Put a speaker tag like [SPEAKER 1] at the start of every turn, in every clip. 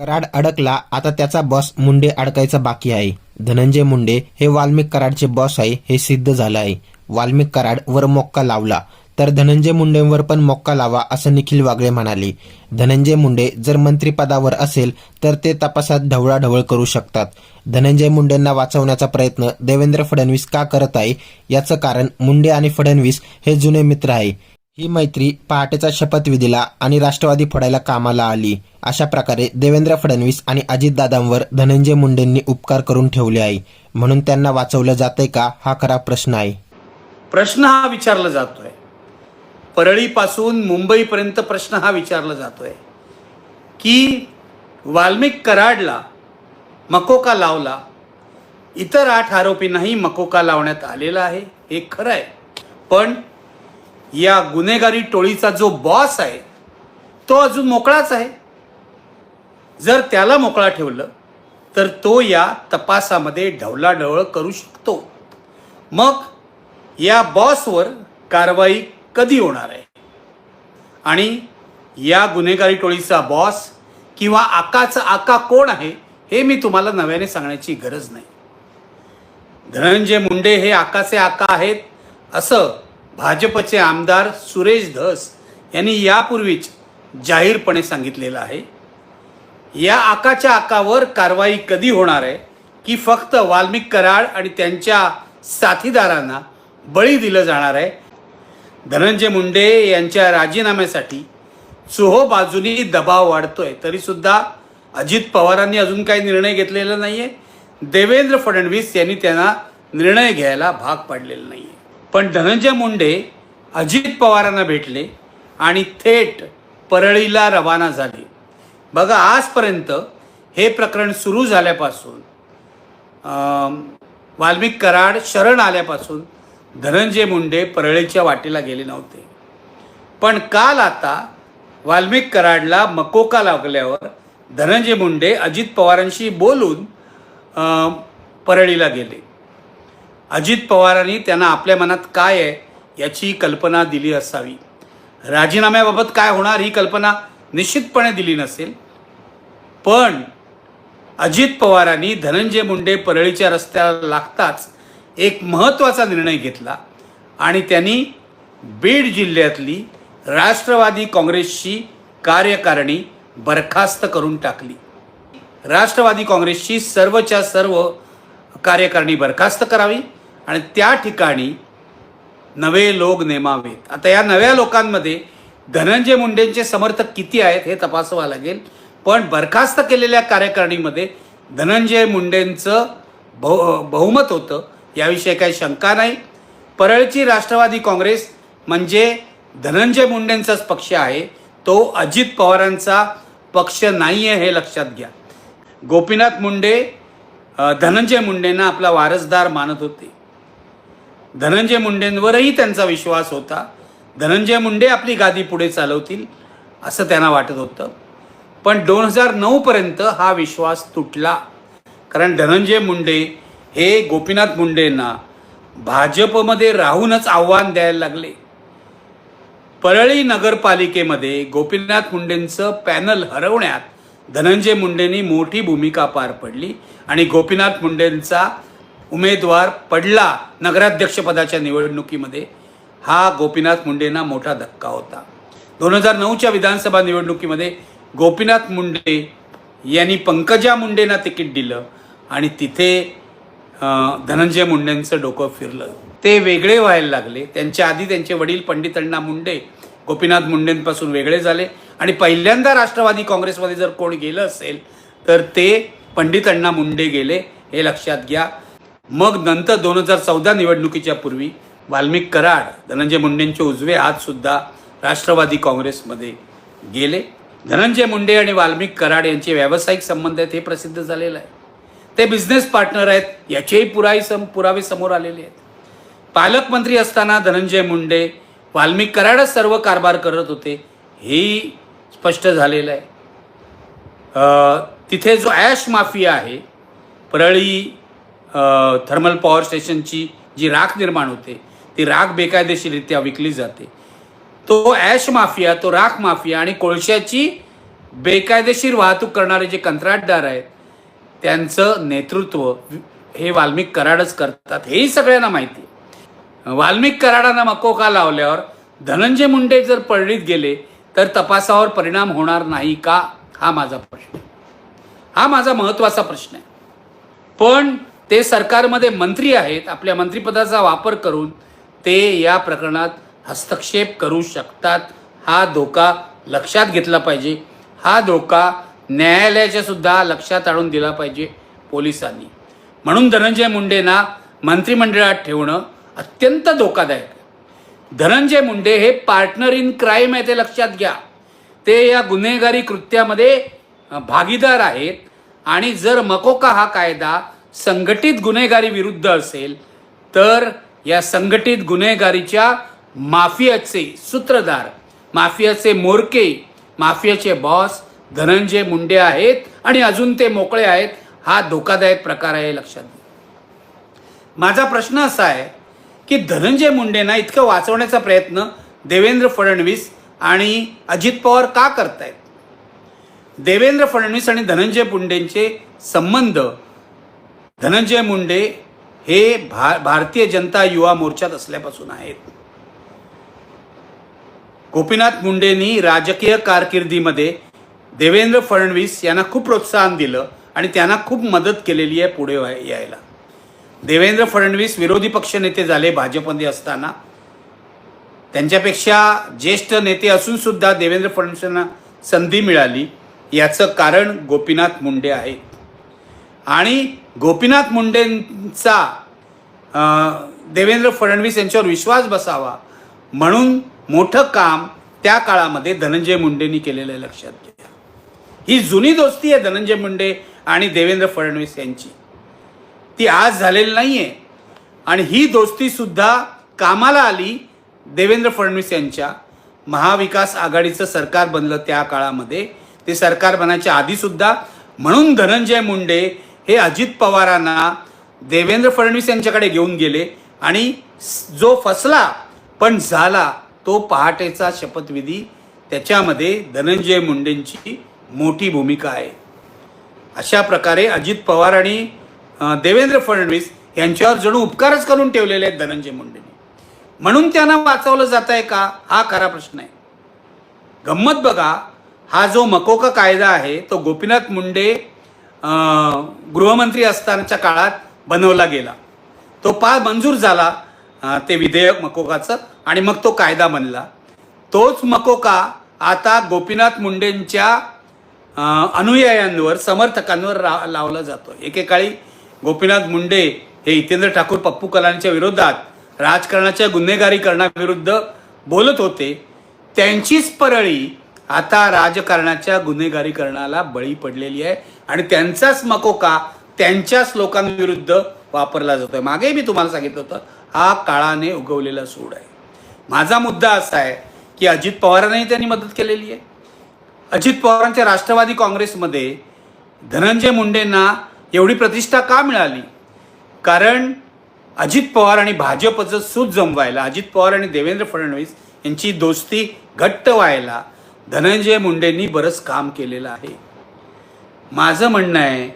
[SPEAKER 1] कराड अडकला आता त्याचा बॉस मुंडे अडकायचा बाकी आहे. धनंजय मुंडे हे वाल्मिक कराडचे बॉस आहे हे सिद्ध झालं आहे. वाल्मिक कराड वर मोक्का लावला तर धनंजय मुंडेंवर पण मोक्का लावा असं निखिल वागळे म्हणाले. धनंजय मुंडे जर मंत्रिपदावर असेल तर ते तपासात ढवळाढवळ करू शकतात. धनंजय मुंडेंना वाचवण्याचा प्रयत्न देवेंद्र फडणवीस का करत आहे याचं कारण मुंडे आणि फडणवीस हे जुने मित्र आहे. ही मैत्री पहाटेचा शपथविधीला आणि राष्ट्रवादी फोडायला कामाला आली. अशा प्रकारे देवेंद्र फडणवीस आणि अजितदादांवर धनंजय मुंडेंनी उपकार करून ठेवले आहे. म्हणून त्यांना वाचवलं जातंय का हा खरा प्रश्न आहे.
[SPEAKER 2] प्रश्न हा विचारला जातोय. परळीपासून मुंबईपर्यंत प्रश्न हा विचारला जातोय. की वाल्मिक कराडला मकोका लावला इतर आठ आरोपींनाही मकोका लावण्यात आलेला आहे हे खरं आहे. पण या गुन्हेगारी टोळीचा जो बॉस आहे तो अजून मोकळाच आहे. जर त्याला मोकळा ठेवलं तर तो या तपासामध्ये ढवलाढवळ करू शकतो. मग या बॉसवर कारवाई कधी होणार आहे? आणि या गुन्हेगारी टोळीचा बॉस किंवा आकाचा आका कोण आहे हे मी तुम्हाला नव्याने सांगण्याची गरज नाही. धनंजय मुंडे हे आकाचे आका आहेत असं भाजपचे आमदार सुरेश धस यांनी यापूर्वीच जाहीरपणे सांगितलेलं आहे या आकाच्या आकावर कारवाई कधी होणार आहे की फक्त वाल्मिक कराड आणि त्यांच्या साथीदारांना बळी दिलं जाणार आहे? धनंजय मुंडे यांच्या राजीनाम्यासाठी चोहो बाजूनी दबाव वाढतोय तरीसुद्धा अजित पवारांनी अजून काही निर्णय घेतलेला नाही आहे देवेंद्र फडणवीस यांनी त्यांना निर्णय घ्यायला भाग पाडलेला नाही आहे पण धनंजय मुंडे अजित पवारांना भेटले आणि थेट परळीला रवाना झाले. बघा आजपर्यंत हे प्रकरण सुरू झाल्यापासून वाल्मिक कराड शरण आल्यापासून धनंजय मुंडे परळीच्या वाटेला गेले नव्हते. पण काल आता वाल्मिक कराडला मकोका लागल्यावर धनंजय मुंडे अजित पवारांशी बोलून परळीला गेले. अजित पवारांनी त्यांना आपल्या मनात काय आहे याची कल्पना दिली असावी. राजीनाम्याबाबत काय होणार ही कल्पना निश्चितपणे दिली नसेल. पण अजित पवारांनी धनंजय मुंडे परळीच्या रस्त्याला लागताच एक महत्त्वाचा निर्णय घेतला आणि त्यांनी बीड जिल्ह्यातली राष्ट्रवादी काँग्रेसची कार्यकारिणी बरखास्त करून टाकली. राष्ट्रवादी काँग्रेसची सर्वच्या सर्व कार्यकारिणी बरखास्त करावी. आणि त्या ठिकाणी नवे लोक नेमावेत. आता या नव्या लोकांमध्ये धनंजय मुंडेंचे समर्थक किती आहेत हे तपासावं लागेल. पण बरखास्त केलेल्या कार्यकारिणीमध्ये धनंजय मुंडेंचं बहु बहुमत होतं याविषयी काही शंका नाही. परळची राष्ट्रवादी काँग्रेस म्हणजे धनंजय मुंडेंचाच पक्ष आहे. तो अजित पवारांचा पक्ष नाही आहे हे लक्षात घ्या. गोपीनाथ मुंडे धनंजय मुंडेंना आपला वारसदार मानत होते. धनंजय मुंडेंवरही त्यांचा विश्वास होता. धनंजय मुंडे आपली गादी पुढे चालवतील असं त्यांना वाटत होतं. पण दोन हजार नऊपर्यंत हा विश्वास तुटला. कारण धनंजय मुंडे हे गोपीनाथ मुंडेंना भाजपमध्ये राहूनच आव्हान द्यायला लागले. परळी नगरपालिकेमध्ये गोपीनाथ मुंडेंचं पॅनल हरवण्यात धनंजय मुंडेंनी मोठी भूमिका पार पडली आणि गोपीनाथ मुंडेंचा उमेदवार पडला नगराध्यक्षपदाच्या निवडणुकीमध्ये हा गोपीनाथ मुंडेंना मोठा धक्का होता. दोन हजार नऊच्या विधानसभा निवडणुकीमध्ये गोपीनाथ मुंडे यांनी पंकजा मुंडेंना तिकीट दिलं आणि तिथे धनंजय मुंडेंचं डोकं फिरलं. ते वेगळे व्हायला लागले. त्यांच्या आधी त्यांचे वडील पंडित अण्णा मुंडे गोपीनाथ मुंडेंपासून वेगळे झाले आणि पहिल्यांदा राष्ट्रवादी काँग्रेसमध्ये जर कोण गेलं असेल तर ते पंडित अण्णा मुंडे गेले. हे लक्षात घ्या. मग नंतर दोन हजार चौदा निवडणुकीच्या पूर्वी वाल्मिक कराड धनंजय मुंडेंचे उजवे हातसुद्धा राष्ट्रवादी काँग्रेसमध्ये गेले. धनंजय मुंडे आणि वाल्मिक कराड यांचे व्यावसायिक संबंध आहेत हे प्रसिद्ध झालेलं आहे. ते बिझनेस पार्टनर आहेत याचेही पुराई सम पुरावे समोर आलेले आहेत. पालकमंत्री असताना धनंजय मुंडे वाल्मिक कराडच सर्व कारभार करत होते हेही स्पष्ट झालेलं आहे. तिथे जो ॲश माफिया आहे परळी थर्मल पॉवर स्टेशनची जी राख निर्माण होते ती राख बेकायदेशीररित्या विकली जाते. तो ॲश माफिया तो राख माफिया आणि कोळशाची बेकायदेशीर वाहतूक करणारे जे कंत्राटदार आहेत त्यांचं नेतृत्व हे वाल्मिक कराडच करतात. हेही सगळ्यांना माहिती आहे. वाल्मिक कराडांना मकोका लावल्यावर धनंजय मुंडे जर पळणीत गेले तर तपासावर परिणाम होणार नाही का? हा माझा प्रश्न हा माझा महत्त्वाचा प्रश्न आहे. पण ते सरकारमध्ये मंत्री आहेत आपल्या मंत्रिपदाचा वापर करून ते या प्रकरणात हस्तक्षेप करू शकतात. हा धोका लक्षात घेतला पाहिजे. हा धोका न्यायालयाच्या सुद्धा लक्षात आणून दिला पाहिजे पोलिसांनी. म्हणून धनंजय मुंडेंना मंत्रिमंडळात ठेवणं अत्यंत धोकादायक आहे. धनंजय मुंडे हे पार्टनर इन क्राईम आहे ते लक्षात घ्या. ते या गुन्हेगारी कृत्यामध्ये भागीदार आहेत आणि जर मकोका हा कायदा संघटित गुन्हेगारी विरुद्ध असेल तर या संघटित गुन्हेगारीच्या माफियाचे सूत्रधार माफियाचे मोरके माफियाचे बॉस धनंजय मुंडे आहेत आणि अजून ते मोकळे आहेत हा धोकादायक प्रकार आहे लक्षात माझा प्रश्न असा आहे की धनंजय मुंडेंना इतकं वाचवण्याचा प्रयत्न देवेंद्र फडणवीस आणि अजित पवार का करतायत? देवेंद्र फडणवीस आणि धनंजय मुंडेंचे संबंध धनंजय मुंडे हे भा भारतीय जनता युवा मोर्चात असल्यापासून आहेत. गोपीनाथ मुंडेंनी राजकीय कारकिर्दीमध्ये देवेंद्र फडणवीस यांना खूप प्रोत्साहन दिलं आणि त्यांना खूप मदत केलेली आहे पुढे यायला. देवेंद्र फडणवीस विरोधी पक्षनेते झाले भाजपमध्ये असताना. त्यांच्यापेक्षा ज्येष्ठ नेते असूनसुद्धा देवेंद्र फडणवीसांना संधी मिळाली. याचं कारण गोपीनाथ मुंडे आहे आणि गोपीनाथ मुंडेंचा देवेंद्र फडणवीस यांच्यावर विश्वास बसावा म्हणून मोठं काम त्या काळामध्ये धनंजय मुंडेंनी केलेलं आहे लक्षात घ्या. ही जुनी दोस्ती आहे धनंजय मुंडे आणि देवेंद्र फडणवीस यांची. ती आज झालेली नाही आहे आणि ही दोस्तीसुद्धा कामाला आली देवेंद्र फडणवीस यांच्या. महाविकास आघाडीचं सरकार बनलं त्या काळामध्ये. ते सरकार बनायच्या आधीसुद्धा. म्हणून धनंजय मुंडे हे अजित पवारांना देवेंद्र फडणवीस यांच्याकडे घेऊन गेले आणि जो फसला पण झाला तो पहाटेचा शपथविधी. त्याच्यामध्ये धनंजय मुंडेंची मोठी भूमिका आहे. अशा प्रकारे अजित पवार आणि देवेंद्र फडणवीस यांच्यावर जणू उपकारच करून ठेवलेले आहेत धनंजय मुंडेंनी. म्हणून त्यांना वाचवलं जात आहे का? हा खरा प्रश्न आहे. गंमत बघा हा जो मकोका कायदा आहे तो गोपीनाथ मुंडे गृहमंत्री असतानाच्या काळात बनवला गेला. तो पा मंजूर झाला ते विधेयक मकोकाचं आणि मग तो कायदा बनला. तोच मकोका आता गोपीनाथ मुंडेंच्या अनुयायांवर समर्थकांवर रा लावला जातो एकेकाळी गोपीनाथ मुंडे हे हितेंद्र ठाकूर पप्पू कलांच्या विरोधात राजकारणाच्या गुन्हेगारीकरणाविरुद्ध बोलत होते. त्यांचीच परळी आता राजकारणाच्या गुन्हेगारीकरणाला बळी पडलेली आहे आणि त्यांचाच मकोका त्यांच्याच लोकांविरुद्ध वापरला जातोय. मागे मी तुम्हाला सांगितलं होतं हा काळाने उगवलेला सूड आहे. माझा मुद्दा असा आहे की अजित पवारांनाही त्यांनी मदत केलेली आहे. अजित पवारांच्या राष्ट्रवादी काँग्रेसमध्ये धनंजय मुंडेंना एवढी प्रतिष्ठा का मिळाली? कारण अजित पवार आणि भाजपचं सूत जमवायला अजित पवार आणि देवेंद्र फडणवीस यांची दोस्ती घट्ट व्हायला धनंजय मुंडेंनी बरंच काम केलेलं आहे. माझं म्हणणं आहे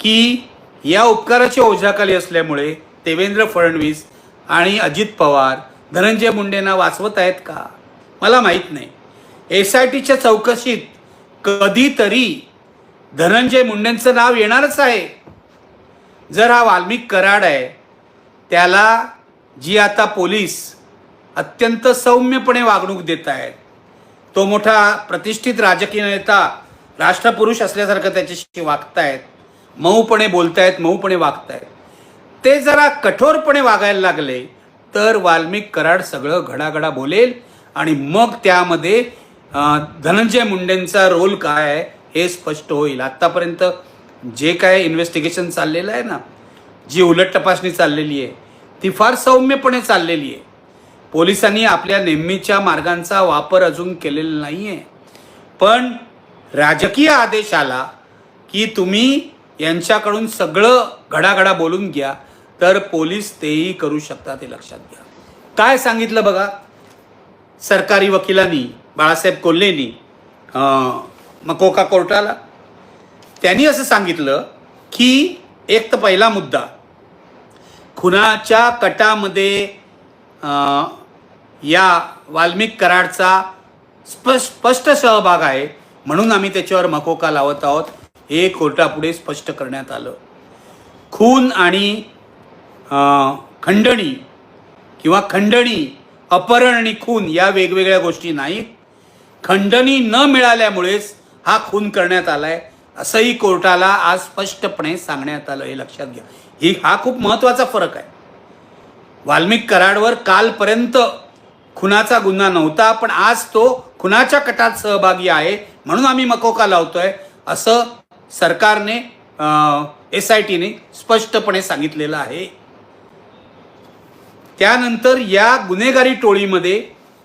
[SPEAKER 2] की या उपकाराच्या ओझ्याखाली असल्यामुळे देवेंद्र फडणवीस आणि अजित पवार धनंजय मुंडेंना वाचवत आहेत का? मला माहीत नाही. एस आय टीच्या चौकशीत कधीतरी धनंजय मुंडेंचं नाव येणारच आहे. जर हा वाल्मिक कराड आहे त्याला जी आता पोलीस अत्यंत सौम्यपणे वागणूक देत आहेत तो मोठा प्रतिष्ठित राजकीय नेता राष्ट्रपुरुष असल्यासारखं त्याच्याशी वागतायत मऊपणे बोलतायत मऊपणे वागतायत. ते जरा कठोरपणे वागायला लागले तर वाल्मिक कराड सगळं घडाघडा बोलेल आणि मग त्यामध्ये धनंजय मुंडेंचा रोल काय आहे हे स्पष्ट होईल. आत्तापर्यंत जे काय इन्व्हेस्टिगेशन चाललेलं आहे ना जी उलट तपासणी चाललेली आहे ती फार सौम्यपणे चाललेली आहे. पोलिसांनी आपल्या नेहमीच्या मार्गांचा वापर अजून केलेला नाही आहे पण राजकीय आदेश आला की तुम्ही यांच्याकडून सगळं घडाघडा बोलून घ्या तर पोलीस तेही करू शकतात हे लक्षात घ्या. काय सांगितलं बघा? सरकारी वकिलांनी बाळासाहेब कोल्हेनी मकोका कोर्टाला. त्यांनी असं सांगितलं की एक तर पहिला मुद्दा खुनाच्या कटामध्ये या वाल्मिक कराडचा स्पष्ट स्पष्ट सहभाग आहे. म्हणून आम्ही त्याच्यावर मकोका लावत आहोत. हे कोर्टापुढे स्पष्ट करण्यात आलं. खून आणि खंडणी किंवा खंडणी अपहरण आणि खून या वेगवेगळ्या गोष्टी नाहीत. खंडणी न मिळाल्यामुळेच हा खून करण्यात आलाय असंही कोर्टाला आज स्पष्टपणे सांगण्यात आलं. हे लक्षात घ्या. ही हा खूप महत्त्वाचा फरक आहे. वाल्मिक कराडवर कालपर्यंत खुनाचा गुन्हा नव्हता पण आज तो खुनाच्या कटात सहभागी आहे म्हणून आम्ही मकोका लावतोय असं सरकारने एस आय टीने स्पष्टपणे सांगितलेलं आहे. त्यानंतर या गुन्हेगारी टोळीमध्ये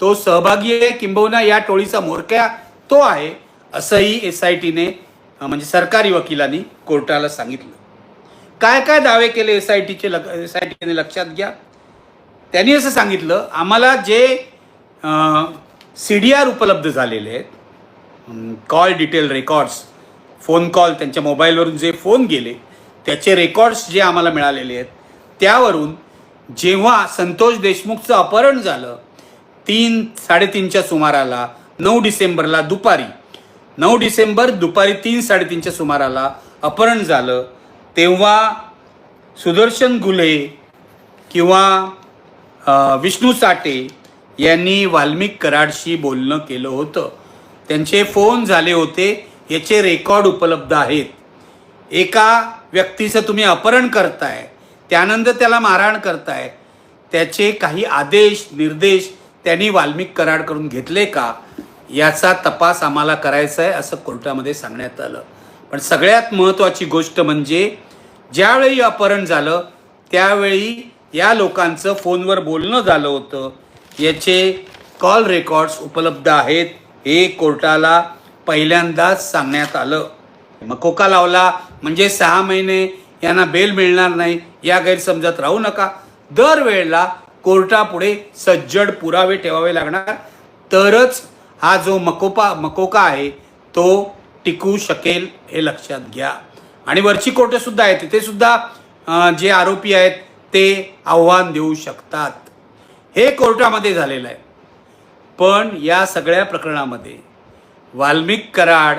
[SPEAKER 2] तो सहभागी आहे किंबहुना या टोळीचा म्होरक्या तो आहे असंही एस आय टीने म्हणजे सरकारी वकिलांनी कोर्टाला सांगितलं. काय काय दावे केले एस आय टीचे एस आय टीने लक्षात घ्या. त्यांनी असं सांगितलं आम्हाला जे सी डी आर उपलब्ध झालेले आहेत call detail records phone call त्यांच्या मोबाईलवरून जे फोन गेले त्याचे रेकॉर्ड्स जे आम्हाला मिळालेले आहेत त्यावरून जेव्हा संतोष देशमुखचं अपहरण झालं तीन साडेतीनच्या सुमाराला नऊ डिसेंबरला दुपारी नऊ डिसेंबर दुपारी तीन साडेतीनच्या सुमाराला अपहरण झालं तेव्हा सुदर्शन गुले किंवा विष्णू साठे यांनी वाल्मिक कराडशी बोलणं केलं होतं. त्यांचे फोन झाले होते. याचे रेकॉर्ड उपलब्ध आहेत. एका व्यक्तीचं तुम्ही अपहरण करताय. त्यानंतर त्याला मारहाण करताय. त्याचे काही आदेश निर्देश त्यांनी वाल्मिक कराड करून घेतले का? याचा तपास आम्हाला करायचा आहे असं कोर्टामध्ये सांगण्यात आलं. पण सगळ्यात महत्त्वाची गोष्ट म्हणजे ज्यावेळी अपहरण झालं त्यावेळी या लोकांचं फोनवर बोलणं झालं होतं. याचे कॉल रेकॉर्ड्स उपलब्ध आहेत हे कोर्टाला पहिल्यांदाच सांगण्यात आलं. मकोका लावला म्हणजे सहा महिने यांना बेल मिळणार नाही या गैरसमजात राहू नका. दरवेळेला कोर्टापुढे सज्जड पुरावे ठेवावे लागणार. तरच हा जो मकोपा मकोका आहे तो टिकू शकेल हे लक्षात घ्या. आणि वरची कोर्टसुद्धा आहेत तिथेसुद्धा जे आरोपी आहेत ते आव्हान देऊ शकतात. हे कोर्टामध्ये झालेलं आहे. पण या सगळ्या प्रकरणामध्ये वाल्मिक कराड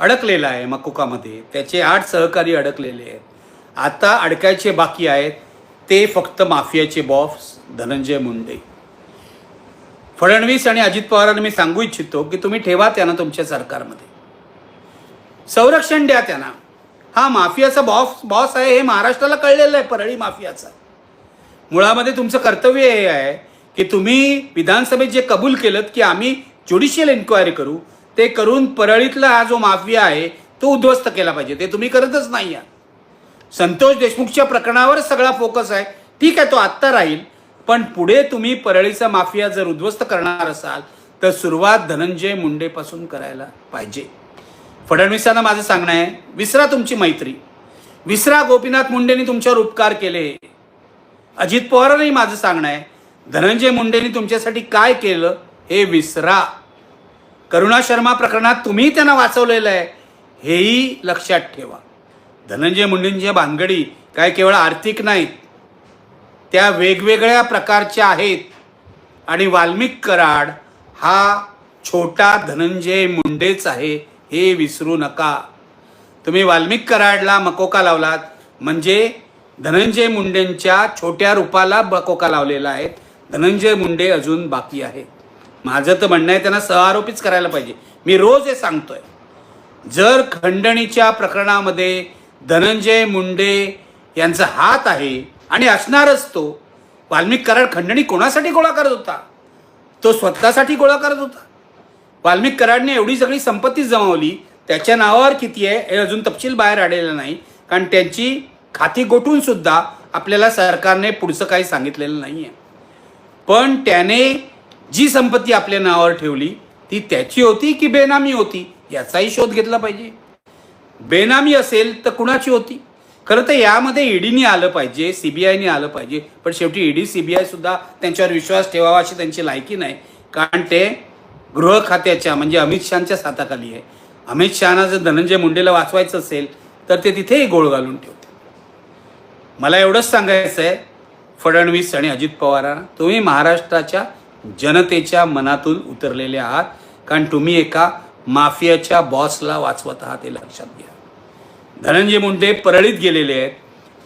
[SPEAKER 2] अडकलेला आहे मकुकामध्ये. त्याचे आठ सहकारी अडकलेले आहेत. आता अडकायचे बाकी आहेत. ते फक्त माफियाचे बॉस धनंजय मुंडे. फडणवीस आणि अजित पवारांना मी सांगू इच्छितो की तुम्ही ठेवा त्यांना तुमच्या सरकारमध्ये. संरक्षण द्या त्यांना. हा माफियाचा बॉस बॉस आहे हे महाराष्ट्राला कळलेलं आहे परळी माफियाचा. मुळामध्ये तुमचं कर्तव्य हे आहे की तुम्ही विधानसभेत जे कबूल केलं की आम्ही ज्युडिशियल इन्क्वायरी करू ते करून परळीतला हा जो माफिया आहे तो उद्ध्वस्त केला पाहिजे. ते तुम्ही करतच नाही आहात संतोष देशमुखच्या प्रकरणावर सगळा फोकस आहे. ठीक आहे तो आत्ता राहील. पण पुढे तुम्ही परळीचा माफिया जर उद्ध्वस्त करणार असाल तर सुरुवात धनंजय मुंडेपासून करायला पाहिजे. फडणवीसांना माझं सांगणं आहे विसरा तुमची मैत्री. विसरा गोपीनाथ मुंडेंनी तुमच्यावर उपकार केले. अजित पवारांनाही माझं सांगणं आहे. धनंजय मुंडेंनी तुमच्यासाठी काय केलं हे विसरा. करुणा शर्मा प्रकरणात तुम्ही त्यांना वाचवलेलं आहे. हेही लक्षात ठेवा. धनंजय मुंडेंच्या भानगडी काय केवळ आर्थिक नाहीत त्या वेगवेगळ्या प्रकारच्या आहेत. आणि वाल्मिक कराड हा छोटा धनंजय मुंडेच आहे हे विसरू नका. तुम्ही वाल्मिक कराडला मकोका लावलात म्हणजे धनंजय मुंडेंच्या छोट्या रूपाला बकोका लावलेला आहे. धनंजय मुंडे अजून बाकी आहेत. माझं तर म्हणणं आहे त्यांना सहआरोपीच करायला पाहिजे. मी रोज हे सांगतोय. जर खंडणीच्या प्रकरणामध्ये धनंजय मुंडे यांचा हात आहे आणि असणारच तो वाल्मिक कराड खंडणी कोणासाठी गोळा करत होता? तो स्वतःसाठी गोळा करत होता. वाल्मिक कराडने एवढी सगळी संपत्ती जमावली त्याच्या नावावर किती आहे हे अजून तपशील बाहेर आलेलं नाही. कारण त्यांची खाती गोठून सुद्धा आपल्याला सरकारने पुढचं काही सांगितलेलं नाही आहे पण त्याने जी संपत्ती आपल्या नावावर ठेवली ती त्याची होती की बेनामी होती याचाही शोध घेतला पाहिजे. बेनामी असेल तर कुणाची होती? खरं तर यामध्ये ईडीने आलं पाहिजे सीबीआयने आलं पाहिजे पण शेवटी ईडी सीबीआय सुद्धा त्यांच्यावर विश्वास ठेवावा अशी त्यांची लायकी नाही. कारण ते गृह खात्याच्या म्हणजे अमित शहाच्या साताखाली आहे. अमित शहाना जर धनंजय मुंडेला वाचवायचं असेल तर ते तिथेही गोळ घालून ठेव मला एवढंच सांगायचं आहे फडणवीस आणि अजित पवारांना तुम्ही महाराष्ट्राच्या जनतेच्या मनातून उतरलेले आहात कारण तुम्ही एका माफियाच्या बॉसला वाचवत आहात हे लक्षात घ्या. धनंजय मुंडे परळीत गेलेले आहेत.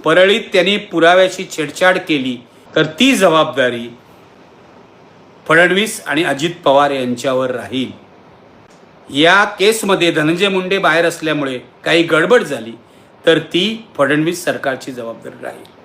[SPEAKER 2] परळीत त्यांनी पुराव्याची छेडछाड केली तर ती जबाबदारी फडणवीस आणि अजित पवार यांच्यावर राहील. या केसमध्ये धनंजय मुंडे बाहेर असल्यामुळे काही गडबड झाली. तर ती फडणवीस सरकारची जबाबदारी राहील.